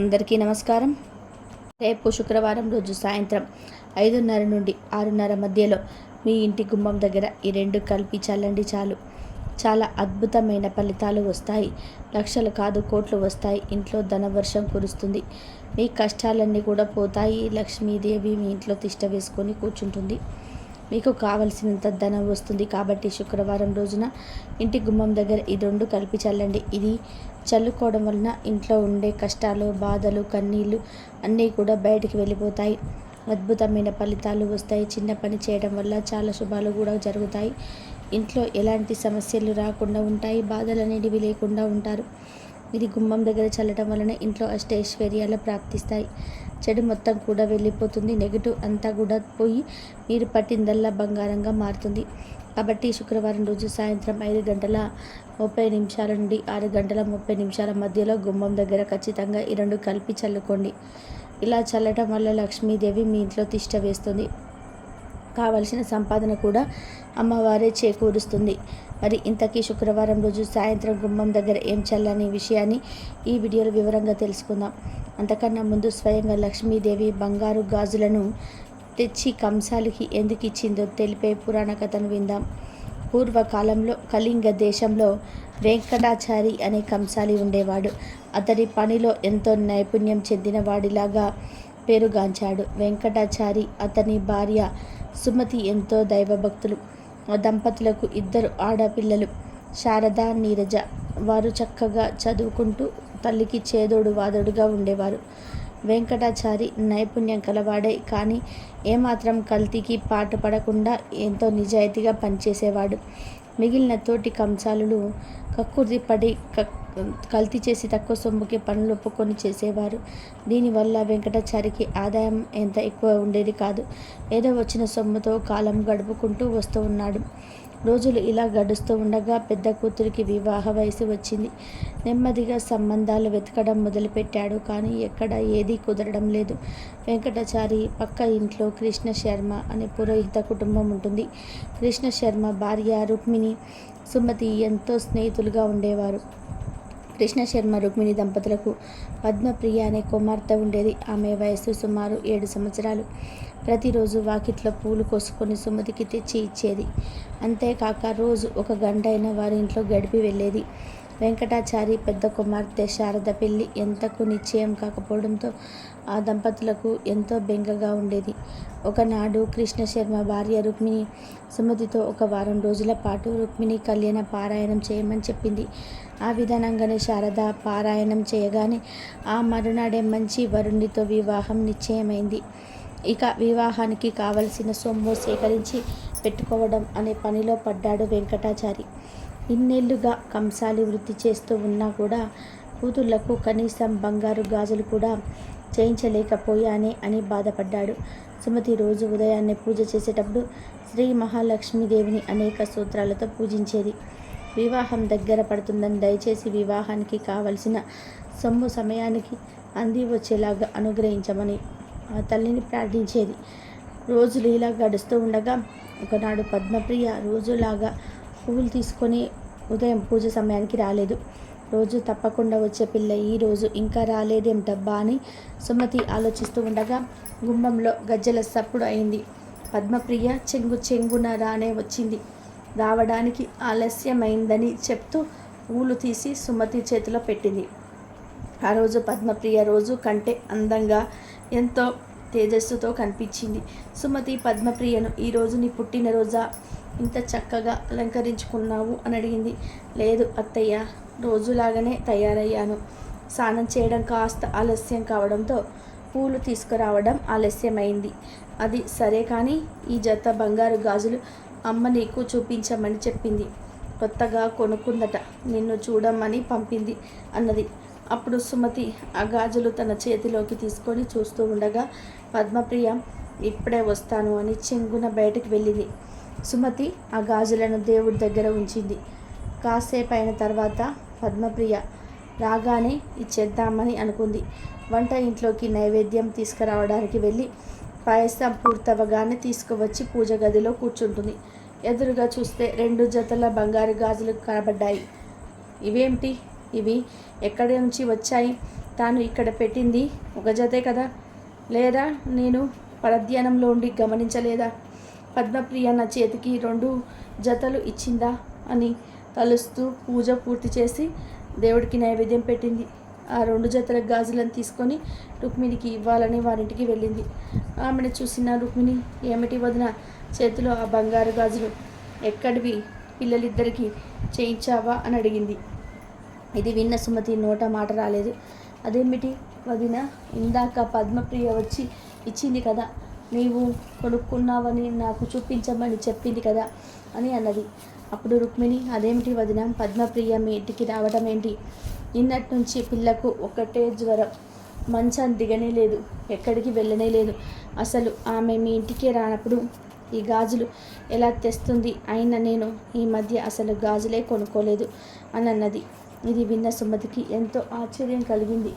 అందరికీ నమస్కారం. రేపు శుక్రవారం రోజు సాయంత్రం ఐదున్నర నుండి ఆరున్నర మధ్యలో మీ ఇంటి గుమ్మం దగ్గర ఈ రెండు కలిపి చల్లండి చాలు. చాలా అద్భుతమైన ఫలితాలు వస్తాయి. లక్షలు కాదు కోట్లు వస్తాయి. ఇంట్లో ధనవర్షం కురుస్తుంది. మీ కష్టాలన్నీ కూడా పోతాయి. లక్ష్మీదేవి మీ ఇంట్లో తిష్ట వేసుకొని కూర్చుంటుంది. మీకు కావలసినంత ధనం వస్తుంది కాబట్టి శుక్రవారం రోజున ఇంటి గుమ్మం దగ్గర ఈ రెండు కలిపి చల్లండి. ఇది చల్లుకోవడం వలన ఇంట్లో ఉండే కష్టాలు బాధలు కన్నీళ్ళు అన్నీ కూడా బయటికి వెళ్ళిపోతాయి. అద్భుతమైన ఫలితాలు వస్తాయి. చిన్న పని చేయడం వల్ల చాలా శుభాలు కూడా జరుగుతాయి. ఇంట్లో ఎలాంటి సమస్యలు రాకుండా ఉంటాయి. బాధలు అనేటివి లేకుండా ఉంటారు. ఇది గుమ్మం దగ్గర చల్లటం వలన ఇంట్లో అష్టైశ్వర్యాలు ప్రాప్తిస్తాయి. చెడు మొత్తం కూడా వెళ్ళిపోతుంది. నెగిటివ్ అంతా కూడా పోయి మీరు పట్టిందల్లా బంగారంగా మారుతుంది. కాబట్టి శుక్రవారం రోజు సాయంత్రం ఐదు గంటల ముప్పై నిమిషాల నుండి ఆరు గంటల ముప్పై నిమిషాల మధ్యలో గుమ్మం దగ్గర ఖచ్చితంగా ఈ రెండు కలిపి చల్లుకోండి. ఇలా చల్లటం వల్ల లక్ష్మీదేవి మీ ఇంట్లో తిష్ట వేస్తుంది. కావలసిన సంపాదన కూడా అమ్మవారే చేకూరుస్తుంది. మరి ఇంతకీ శుక్రవారం రోజు సాయంత్రం గుమ్మం దగ్గర ఏం చల్లని విషయాన్ని ఈ వీడియోలో వివరంగా తెలుసుకుందాం. అంతకన్నా ముందు స్వయంగా లక్ష్మీదేవి బంగారు గాజులను తెచ్చి కంసాలికి ఎందుకు ఇచ్చిందో తెలిపే పురాణ కథను విందాం. పూర్వకాలంలో కళింగ దేశంలో వెంకటాచారి అనే కంసాలి ఉండేవాడు. అతడి పనిలో ఎంతో నైపుణ్యం చెందిన వాడిలాగా పేరుగాంచాడు. వెంకటాచారి అతని భార్య సుమతి ఎంతో దైవభక్తులు. దంపతులకు ఇద్దరు ఆడపిల్లలు. శారద నీరజ వారు చక్కగా చదువుకుంటూ తల్లికి చేదోడు వాదోడుగా ఉండేవారు. వెంకటాచారి నైపుణ్యం కలవాడే కానీ ఏమాత్రం కల్తీకి పాటు పడకుండా ఎంతో నిజాయితీగా పనిచేసేవాడు. మిగిలిన తోటి కంసాలులు కక్కుర్తి పడి కల్తీ చేసి తక్కువ సొమ్ముకి పనులు ఒప్పుకొని చేసేవారు. దీనివల్ల వెంకటాచారికి ఆదాయం ఎంత ఎక్కువ ఉండేది కాదు. ఏదో వచ్చిన సొమ్ముతో కాలం గడుపుకుంటూ వస్తూ ఉన్నాడు. రోజులు ఇలా గడుస్తూ ఉండగా పెద్ద కూతురికి వివాహ వయసు వచ్చింది. నెమ్మదిగా సంబంధాలు వెతకడం మొదలుపెట్టాడు కానీ ఎక్కడ ఏదీ కుదరడం లేదు. వెంకటాచారి పక్క ఇంట్లో కృష్ణ శర్మ అనే పురోహిత కుటుంబం ఉంటుంది. కృష్ణ శర్మ భార్య రుక్మిణి సుమతి ఎంతో స్నేహితులుగా ఉండేవారు. కృష్ణ శర్మ రుక్మిణి దంపతులకు పద్మప్రియ అనే కుమార్తె ఉండేది. ఆమె వయస్సు సుమారు ఏడు సంవత్సరాలు. ప్రతిరోజు వాకిట్లో పూలు కోసుకొని సుమతికి తెచ్చి ఇచ్చేది. అంతేకాక రోజు ఒక గంట అయినా వారి ఇంట్లో గడిపి వెళ్ళేది. వెంకటాచారి పెద్ద కుమార్తె శారద పెళ్ళి ఎంతకు నిశ్చయం కాకపోవడంతో ఆ దంపతులకు ఎంతో బెంగగా ఉండేది. ఒకనాడు కృష్ణశర్మ భార్య రుక్మిణి సుమతితో ఒక వారం రోజుల పాటు రుక్మిణి కళ్యాణ పారాయణం చేయమని చెప్పింది. ఆ విధానంగానే శారద పారాయణం చేయగానే ఆ మరునాడే మంచి వరుణితో వివాహం నిశ్చయమైంది. ఇక వివాహానికి కావలసిన సొమ్ము సేకరించి పెట్టుకోవడం అనే పనిలో పడ్డాడు వెంకటాచారి. ఇన్నేళ్ళుగా కంసాలి వృత్తి చేస్తూ ఉన్నా కూడా కూతుళ్ళకు కనీసం బంగారు గాజులు కూడా చేయించలేకపోయానే అని బాధపడ్డాడు. సుమతి రోజు ఉదయాన్నే పూజ చేసేటప్పుడు శ్రీ మహాలక్ష్మీదేవిని అనేక సూత్రాలతో పూజించేది. వివాహం దగ్గర పడుతుందని దయచేసి వివాహానికి కావలసిన సొమ్ము సమయానికి అంది వచ్చేలాగా అనుగ్రహించమని తల్లిని ప్రార్థించేది. రోజులు ఇలా గడుస్తూ ఉండగా ఒకనాడు పద్మప్రియ రోజులాగా పువ్వులు తీసుకొని ఉదయం పూజ సమయానికి రాలేదు. రోజు తప్పకుండా వచ్చే పిల్ల ఈరోజు ఇంకా రాలేదేమిటబ్బా అని సుమతి ఆలోచిస్తూ ఉండగా గుమ్మంలో గజ్జల సప్పుడు అయింది. పద్మప్రియ చెంగు చెంగున రానే వచ్చింది. రావడానికి ఆలస్యమైందని చెప్తూ పూలు తీసి సుమతి చేతిలో పెట్టింది. ఆ రోజు పద్మప్రియ రోజు కంటే అందంగా ఎంతో తేజస్సుతో కనిపించింది. సుమతి పద్మప్రియను ఈరోజు నీ పుట్టినరోజా? ఇంత చక్కగా అలంకరించుకున్నావు అని అడిగింది. లేదు అత్తయ్య రోజులాగానే తయారయ్యాను. స్నానం చేయడం కాస్త ఆలస్యం కావడంతో పూలు తీసుకురావడం ఆలస్యమైంది. అది సరే కానీ ఈ జత బంగారు గాజులు అమ్మ నీకు చూపించమని చెప్పింది. కొత్తగా కొనుక్కుందట నిన్ను చూడమని పంపింది అన్నది. అప్పుడు సుమతి ఆ గాజులు తన చేతిలోకి తీసుకొని చూస్తూ ఉండగా పద్మప్రియ ఇప్పుడే వస్తాను అని చెంగున బయటకు వెళ్ళింది. సుమతి ఆ గాజులను దేవుడి దగ్గర ఉంచింది. కాసేపు అయిన తర్వాత పద్మప్రియ రాగానే ఇచ్చేద్దామని అనుకుంది. వంట ఇంట్లోకి నైవేద్యం తీసుకురావడానికి వెళ్ళి పాయసం పూర్తవగానే తీసుకువచ్చి పూజ గదిలో కూర్చుంటుంది. ఎదురుగా చూస్తే రెండు జతల బంగారు గాజులు కనబడ్డాయి. ఇవేమిటి ఇవి ఎక్కడి నుంచి వచ్చాయి? తాను ఇక్కడ పెట్టింది ఒక జతే కదా? లేదా నేను పరధ్యానంలో ఉండి గమనించలేదా? పద్మప్రియ నా చేతికి రెండు జతలు ఇచ్చిందా? అని తలుస్తూ పూజ పూర్తి చేసి దేవుడికి నైవేద్యం పెట్టింది. ఆ రెండు జతల గాజులను తీసుకొని రుక్మిణికి ఇవ్వాలని వారింటికి వెళ్ళింది. ఆమెను చూసిన రుక్మిణి ఏమిటి వదిన చేతిలో ఆ బంగారు గాజులు? ఎక్కడివి? పిల్లలిద్దరికీ చేయించావా? అని అడిగింది. ఇది విన్న సుమతి నోట మాట రాలేదు. అదేమిటి వదిన? ఇందాక పద్మప్రియ వచ్చి ఇచ్చింది కదా నీవు కొనుక్కున్నావని నాకు చూపించమని చెప్పింది కదా అని అన్నది. అప్పుడు రుక్మిణి అదేమిటి వదిన? పద్మప్రియ మీ ఇంటికి రావడం ఏంటి? నిన్నటి నుంచి పిల్లకు ఒకటే జ్వరం. మంచం దిగనే లేదు ఎక్కడికి వెళ్ళనే లేదు. అసలు ఆమె మీ ఇంటికి రానప్పుడు ఈ గాజులు ఎలా తెస్తుంది? అయినా నేను ఈ మధ్య అసలు గాజులే కొనుక్కోలేదు అని అన్నది. ఇది విన్న సుమతికి ఎంతో ఆశ్చర్యం కలిగింది.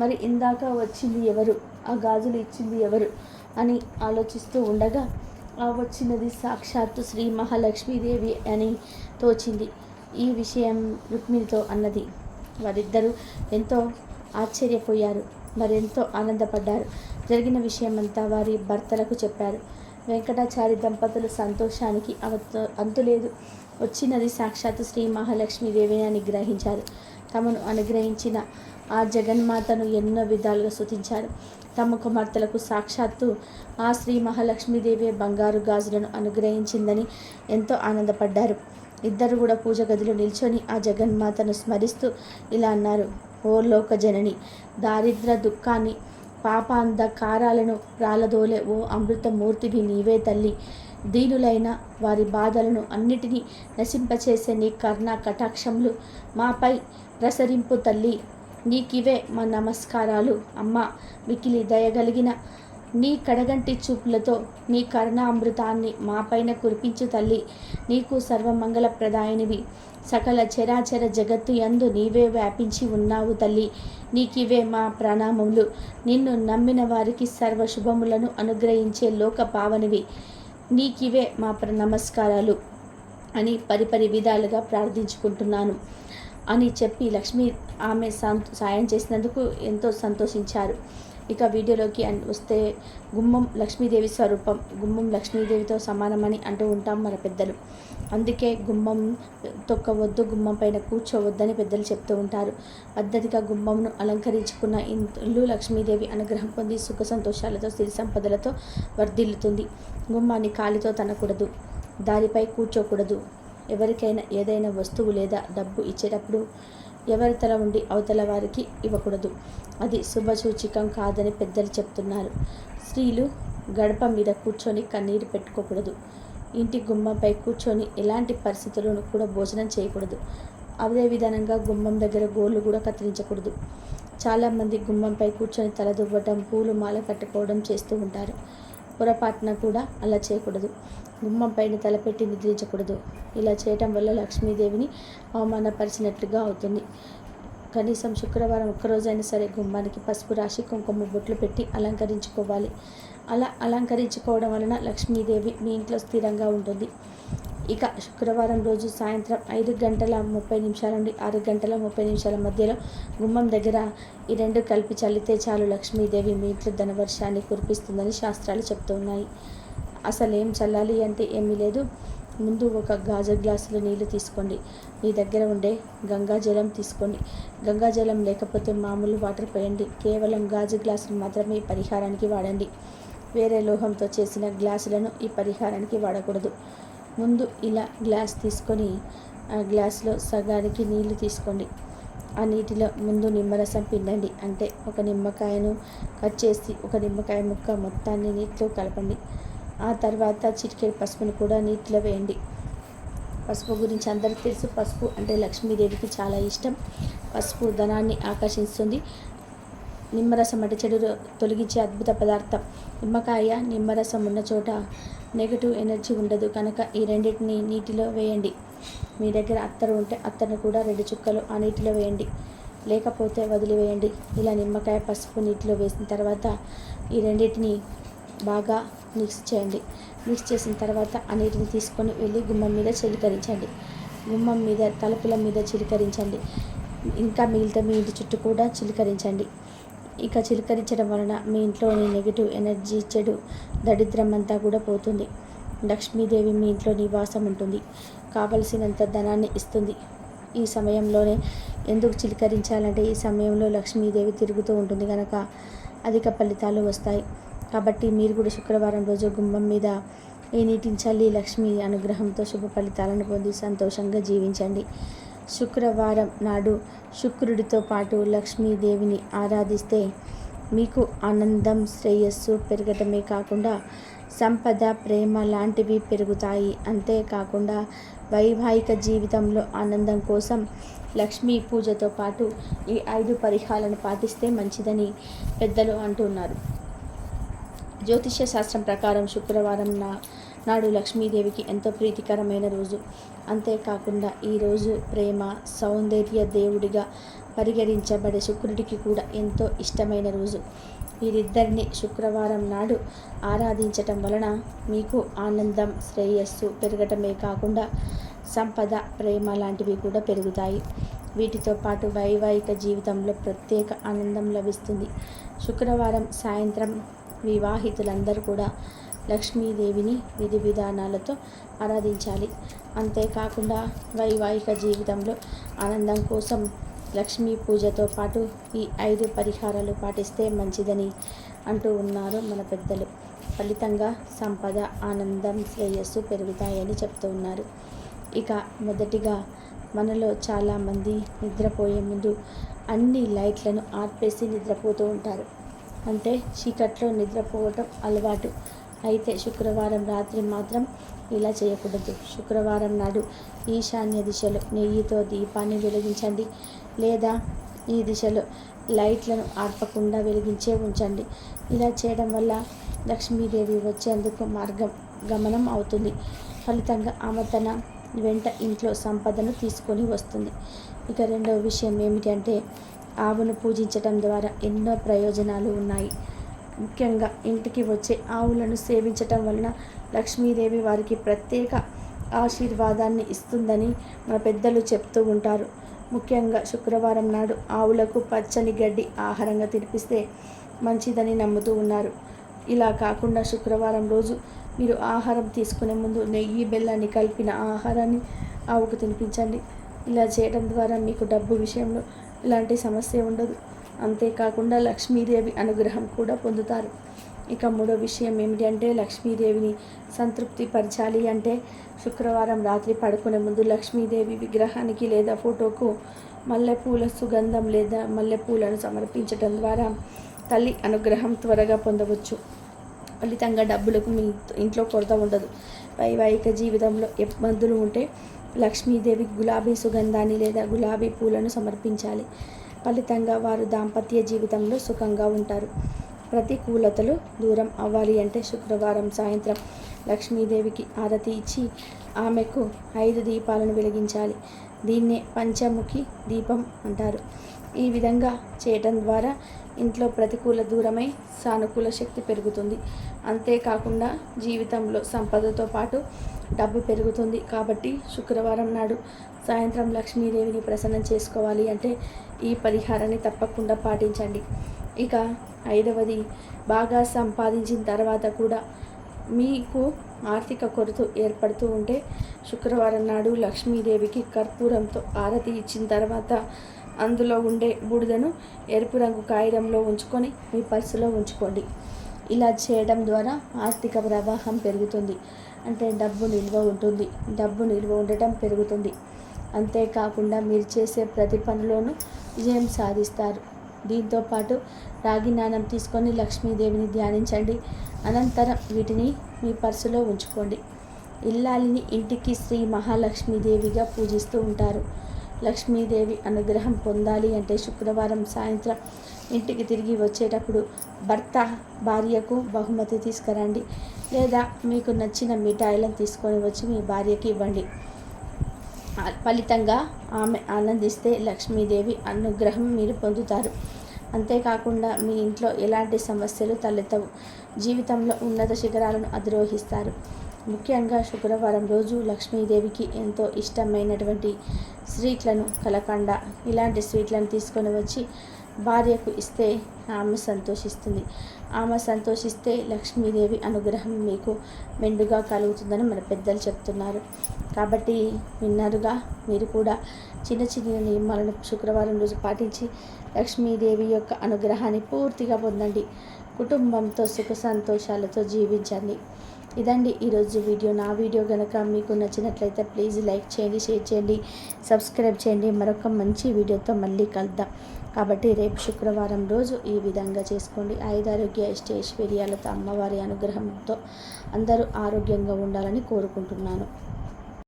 మరి ఇందాక వచ్చింది ఎవరు? ఆ గాజులు ఇచ్చింది ఎవరు? అని ఆలోచిస్తూ ఉండగా ఆ వచ్చినది సాక్షాత్తు శ్రీ మహాలక్ష్మీదేవి అని తోచింది. ఈ విషయం రుక్మిణితో అన్నది. వారిద్దరూ ఎంతో ఆశ్చర్యపోయారు. మరెంతో ఆనందపడ్డారు. జరిగిన విషయమంతా వారి భర్తలకు చెప్పారు. వెంకటాచారి దంపతుల సంతోషానికి అవత అంతులేదు. వచ్చినది సాక్షాత్ శ్రీ మహాలక్ష్మీదేవిని అని గ్రహించారు తమను అనుగ్రహించిన ఆ జగన్మాతను ఎన్నో విధాలుగా స్తుతించారు. తమ కుమార్తెలకు సాక్షాత్తు ఆ శ్రీ మహాలక్ష్మీదేవి బంగారు గాజులను అనుగ్రహించిందని ఎంతో ఆనందపడ్డారు. ఇద్దరు కూడా పూజ గదిలో నిల్చొని ఆ జగన్మాతను స్మరిస్తూ ఇలా అన్నారు ఓ లోక జనని దారిద్ర దుఃఖాన్ని పాపాంధకారాలను రాలదోలే ఓ అమృతమూర్తివి నీవే తల్లి. దీనులైన వారి బాధలను అన్నిటినీ నశింపచేసే నీ కర్ణ కటాక్షములు మాపై ప్రసరింపు తల్లి. నీకివే మా నమస్కారాలు. అమ్మ మికిలి దయగలిగిన నీ కడగంటి చూపులతో నీ కరుణామృతాన్ని మాపైన కురిపించు తల్లి. నీకు సర్వమంగళప్రదాయనివి. సకల చరాచర జగత్తు యందు నీవే వ్యాపించి ఉన్నావు తల్లి. నీకివే మా ప్రణామములు. నిన్ను నమ్మిన వారికి సర్వ శుభములను అనుగ్రహించే లోక పావనివి. నీకివే మా ప్ర నమస్కారాలు అని పరిపరి విధాలుగా ప్రార్థించుకుంటున్నాను అని చెప్పి లక్ష్మి ఆమె సాయం చేసినందుకు ఎంతో సంతోషించారు. ఇక వీడియోలోకి వస్తే గుమ్మం లక్ష్మీదేవి స్వరూపం. గుమ్మం లక్ష్మీదేవితో సమానమని అంటూ ఉంటాం మన పెద్దలు. అందుకే గుమ్మం తొక్కవద్దు గుమ్మం పైన కూర్చోవద్దని పెద్దలు చెప్తూ ఉంటారు. పద్ధతిగా గుమ్మంను అలంకరించుకున్న ఇల్లు లక్ష్మీదేవి అనుగ్రహం పొంది సుఖ సంతోషాలతో సిరి సంపదలతో వర్ధిల్లుతుంది. గుమ్మాన్ని కాలితో తనకూడదు దారిపై కూర్చోకూడదు. ఎవరికైనా ఏదైనా వస్తువు లేదా డబ్బు ఇచ్చేటప్పుడు ఎవరి తల ఉండి అవతల వారికి ఇవ్వకూడదు. అది శుభసూచికం కాదని పెద్దలు చెప్తున్నారు. స్త్రీలు గడప మీద కూర్చొని కన్నీరు పెట్టుకోకూడదు. ఇంటి గుమ్మంపై కూర్చొని ఎలాంటి పరిస్థితుల్లోనూ కూడా భోజనం చేయకూడదు. అదే విధంగా గుమ్మం దగ్గర గోళ్ళు కూడా కత్తిరించకూడదు. చాలామంది గుమ్మంపై కూర్చొని తలదువ్వటం పూలు మాల కట్టుకోవడం చేస్తూ ఉంటారు. పొరపాటున కూడా అలా చేయకూడదు. గుమ్మం పైన తలపెట్టి నిద్రించకూడదు. ఇలా చేయటం వల్ల లక్ష్మీదేవిని అవమానపరిచినట్లుగా అవుతుంది. కనీసం శుక్రవారం ఒక్కరోజైనా సరే గుమ్మానికి పసుపు రాసి కుంకుమ బొట్లు పెట్టి అలంకరించుకోవాలి. అలా అలంకరించుకోవడం వలన లక్ష్మీదేవి మీ ఇంట్లో స్థిరంగా ఉంటుంది. ఇక శుక్రవారం రోజు సాయంత్రం ఐదు గంటల ముప్పై నిమిషాల నుండి ఆరు గంటల ముప్పై నిమిషాల మధ్యలో గుమ్మం దగ్గర ఈ రెండు కలిపి చల్లితే చాలు లక్ష్మీదేవి మీ ఇంట్లో ధనవర్షాన్ని కురిపిస్తుందని శాస్త్రాలు చెప్తున్నాయి అసలు ఏం చల్లాలి అంటే ఏమీ లేదు. ముందు ఒక గాజు గ్లాసులో నీళ్ళు తీసుకోండి. మీ దగ్గర ఉండే గంగాజలం తీసుకోండి. గంగాజలం లేకపోతే మామూలు వాటర్ పోయండి. కేవలం గాజు గ్లాసులు మాత్రమే ఈ పరిహారానికి వాడండి. వేరే లోహంతో చేసిన గ్లాసులను ఈ పరిహారానికి వాడకూడదు. ముందు ఇలా గ్లాస్ తీసుకొని ఆ గ్లాస్లో సగానికి నీళ్ళు తీసుకోండి. ఆ నీటిలో ముందు నిమ్మరసం పిండండి. అంటే ఒక నిమ్మకాయను కట్ చేసి ఒక నిమ్మకాయ ముక్క మొత్తాన్ని నీటిలో కలపండి. ఆ తర్వాత చిటికెడు పసుపును కూడా నీటిలో వేయండి. పసుపు గురించి అందరికీ తెలుసు. పసుపు అంటే లక్ష్మీదేవికి చాలా ఇష్టం. పసుపు ధనాన్ని ఆకర్షిస్తుంది. నిమ్మరసం అంటే చెడు తొలగించే అద్భుత పదార్థం. నిమ్మకాయ నిమ్మరసం ఉన్న చోట నెగటివ్ ఎనర్జీ ఉండదు. కనుక ఈ రెండింటిని నీటిలో వేయండి. మీ దగ్గర అత్తరు ఉంటే అత్తను కూడా రెండు చుక్కలు ఆ నీటిలో వేయండి. లేకపోతే వదిలివేయండి. ఇలా నిమ్మకాయ పసుపు నీటిలో వేసిన తర్వాత ఈ రెండింటిని బాగా మిక్స్ చేయండి. మిక్స్ చేసిన తర్వాత ఆ నీటిని తీసుకొని వెళ్ళి గుమ్మం మీద చిలకరించండి. గుమ్మం మీద తలుపుల మీద చిలకరించండి. ఇంకా మిగిలితే మీ ఇంటి చుట్టూ కూడా చిలకరించండి. ఇక చిలకరించడం వలన మీ ఇంట్లోని నెగిటివ్ ఎనర్జీ చెడు దరిద్రం అంతా కూడా పోతుంది. లక్ష్మీదేవి మీ ఇంట్లో నివాసం ఉంటుంది. కావలసినంత ధనాన్ని ఇస్తుంది. ఈ సమయంలోనే ఎందుకు చిలకరించాలంటే ఈ సమయంలో లక్ష్మీదేవి తిరుగుతూ ఉంటుంది కనుక అధిక ఫలితాలు వస్తాయి. కాబట్టి మీరు కూడా శుక్రవారం రోజు గుమ్మం మీద ఈ నీటిని చల్లి లక్ష్మి అనుగ్రహంతో శుభ ఫలితాలను పొంది సంతోషంగా జీవించండి. శుక్రవారం నాడు శుక్రుడితో పాటు లక్ష్మీదేవిని ఆరాధిస్తే మీకు ఆనందం శ్రేయస్సు పెరగటమే కాకుండా సంపద ప్రేమ లాంటివి పెరుగుతాయి. అంతేకాకుండా వైవాహిక జీవితంలో ఆనందం కోసం లక్ష్మీ పూజతో పాటు ఈ ఐదు పరిహారాలను పాటిస్తే మంచిదని పెద్దలు అంటున్నారు. జ్యోతిష్య శాస్త్రం ప్రకారం శుక్రవారం నా నాడు లక్ష్మీదేవికి ఎంతో ప్రీతికరమైన రోజు. అంతేకాకుండా ఈరోజు ప్రేమ సౌందర్య దేవుడిగా పరిగణించబడే శుక్రుడికి కూడా ఎంతో ఇష్టమైన రోజు. వీరిద్దరిని శుక్రవారం నాడు ఆరాధించటం వలన మీకు ఆనందం శ్రేయస్సు పెరగటమే కాకుండా సంపద ప్రేమ లాంటివి కూడా పెరుగుతాయి. వీటితో పాటు వైవాహిక జీవితంలో ప్రత్యేక ఆనందం లభిస్తుంది. శుక్రవారం సాయంత్రం వివాహితులందరూ కూడా లక్ష్మీదేవిని విధి విధానాలతో ఆరాధించాలి. అంతేకాకుండా వైవాహిక జీవితంలో ఆనందం కోసం లక్ష్మీ పూజతో పాటు ఈ ఐదు పరిహారాలు పాటిస్తే మంచిదని అంటూ ఉన్నారు మన పెద్దలు. ఫలితంగా సంపద ఆనందం శ్రేయస్సు పెరుగుతాయని చెప్తూ ఉన్నారు. ఇక మొదటిగా మనలో చాలామంది నిద్రపోయే ముందు అన్ని లైట్లను ఆర్పేసి నిద్రపోతూ ఉంటారు. అంటే చీకట్లో నిద్రపోవటం అలవాటు. అయితే శుక్రవారం రాత్రి మాత్రం ఇలా చేయకూడదు. శుక్రవారం నాడు ఈశాన్య దిశలో నెయ్యితో దీపాన్ని వెలిగించండి లేదా ఈ దిశలో లైట్లను ఆర్పకుండా వెలిగించే ఉంచండి. ఇలా చేయడం వల్ల లక్ష్మీదేవి వచ్చేందుకు మార్గం గమనం అవుతుంది. ఫలితంగా ఆమె తన వెంట ఇంట్లో సంపదను తీసుకొని వస్తుంది. ఇక రెండవ విషయం ఏమిటంటే ఆవును పూజించటం ద్వారా ఎన్నో ప్రయోజనాలు ఉన్నాయి. ముఖ్యంగా ఇంటికి వచ్చే ఆవులను సేవించటం వలన లక్ష్మీదేవి వారికి ప్రత్యేక ఆశీర్వాదాన్ని ఇస్తుందని మన పెద్దలు చెప్తూ ఉంటారు. ముఖ్యంగా శుక్రవారం నాడు ఆవులకు పచ్చని గడ్డి ఆహారంగా తినిపిస్తే మంచిదని నమ్ముతూ ఉన్నారు. ఇలా కాకుండా శుక్రవారం రోజు మీరు ఆహారం తీసుకునే ముందు నెయ్యి బెల్లాన్ని కలిపిన ఆహారాన్ని ఆవుకు తినిపించండి. ఇలా చేయడం ద్వారా మీకు డబ్బు విషయంలో ఇలాంటి సమస్య ఉండదు. అంతేకాకుండా లక్ష్మీదేవి అనుగ్రహం కూడా పొందుతారు. ఇక మూడో విషయం ఏమిటి అంటే లక్ష్మీదేవిని సంతృప్తి పరచాలి అంటే శుక్రవారం రాత్రి పడుకునే ముందు లక్ష్మీదేవి విగ్రహానికి లేదా ఫోటోకు మల్లెపూల సుగంధం లేదా మల్లెపూలను సమర్పించడం ద్వారా తల్లి అనుగ్రహం త్వరగా పొందవచ్చు. ఫలితంగా డబ్బులకు ఇంట్లో కొరత ఉండదు. వైవాహిక జీవితంలో ఇబ్బందులు ఉంటే లక్ష్మీదేవి గులాబీ సుగంధాన్ని లేదా గులాబీ పూలను సమర్పించాలి. ఫలితంగా వారు దాంపత్య జీవితంలో సుఖంగా ఉంటారు. ప్రతికూలతలు దూరం అవ్వాలి అంటే శుక్రవారం సాయంత్రం లక్ష్మీదేవికి ఆరతి ఇచ్చి ఆమెకు ఐదు దీపాలను వెలిగించాలి. దీన్నే పంచముఖి దీపం అంటారు. ఈ విధంగా చేయటం ద్వారా ఇంట్లో ప్రతికూల దూరమై సానుకూల శక్తి పెరుగుతుంది. అంతేకాకుండా జీవితంలో సంపదతో పాటు డబ్బు పెరుగుతుంది కాబట్టి శుక్రవారం నాడు సాయంత్రం లక్ష్మీదేవిని ప్రసన్నం చేసుకోవాలి అంటే ఈ పరిహారాన్ని తప్పకుండా పాటించండి. ఇక ఐదవది బాగా సంపాదించిన తర్వాత కూడా మీకు ఆర్థిక కొరత ఏర్పడుతూ ఉంటే శుక్రవారం నాడు లక్ష్మీదేవికి కర్పూరంతో ఆరతి ఇచ్చిన తర్వాత అందులో ఉండే బూడిదను ఎరుపు రంగు కాగితంలో ఉంచుకొని మీ పర్సులో ఉంచుకోండి. ఇలా చేయడం ద్వారా ఆర్థిక ప్రవాహం పెరుగుతుంది. అంటే డబ్బు నిల్వ ఉంటుంది. డబ్బు నిల్వ ఉండటం పెరుగుతుంది. అంతేకాకుండా మీరు చేసే ప్రతి పనిలోనూ విజయం సాధిస్తారు. దీంతోపాటు రాగి నాణం తీసుకొని లక్ష్మీదేవిని ధ్యానించండి. అనంతరం వీటిని మీ పర్సులో ఉంచుకోండి. ఇల్లాలిని ఇంటికి శ్రీ మహాలక్ష్మీదేవిగా పూజిస్తూ ఉంటారు. లక్ష్మీదేవి అనుగ్రహం పొందాలి అంటే శుక్రవారం సాయంత్రం ఇంటికి తిరిగి వచ్చేటప్పుడు భర్త భార్యకు బహుమతి తీసుకురండి. లేదా మీకు నచ్చిన మిఠాయిలను తీసుకొని వచ్చి మీ భార్యకి ఇవ్వండి. ఫలితంగా ఆమె ఆనందిస్తే లక్ష్మీదేవి అనుగ్రహం మీరు పొందుతారు. అంతేకాకుండా మీ ఇంట్లో ఎలాంటి సమస్యలు తలెత్తవు? జీవితంలో ఉన్నత శిఖరాలను అధిరోహిస్తారు. ముఖ్యంగా శుక్రవారం రోజు లక్ష్మీదేవికి ఎంతో ఇష్టమైనటువంటి స్వీట్లను కలకండ ఇలాంటి స్వీట్లను తీసుకొని వచ్చి భార్యకు ఇస్తే ఆమె సంతోషిస్తుంది. ఆమె సంతోషిస్తే లక్ష్మీదేవి అనుగ్రహం మీకు మెండుగా కలుగుతుందని మన పెద్దలు చెప్తున్నారు. కాబట్టి విన్నారుగా మీరు కూడా చిన్న చిన్న నియమాలను శుక్రవారం రోజు పాటించి లక్ష్మీదేవి యొక్క అనుగ్రహాన్ని పూర్తిగా పొందండి. కుటుంబంతో సుఖ సంతోషాలతో జీవించండి. ఇదండి ఈరోజు వీడియో. నా వీడియో కనుక మీకు నచ్చినట్లయితే ప్లీజ్ లైక్ చేయండి షేర్ చేయండి సబ్స్క్రైబ్ చేయండి. మరొక మంచి వీడియోతో మళ్ళీ కలుద్దాం. కాబట్టి రేపు శుక్రవారం రోజు ఈ విధంగా చేసుకోండి. ఐదారోగ్య ఇష్టేశ్వర్యాలతో అమ్మవారి అనుగ్రహంతో అందరూ ఆరోగ్యంగా ఉండాలని కోరుకుంటున్నాను.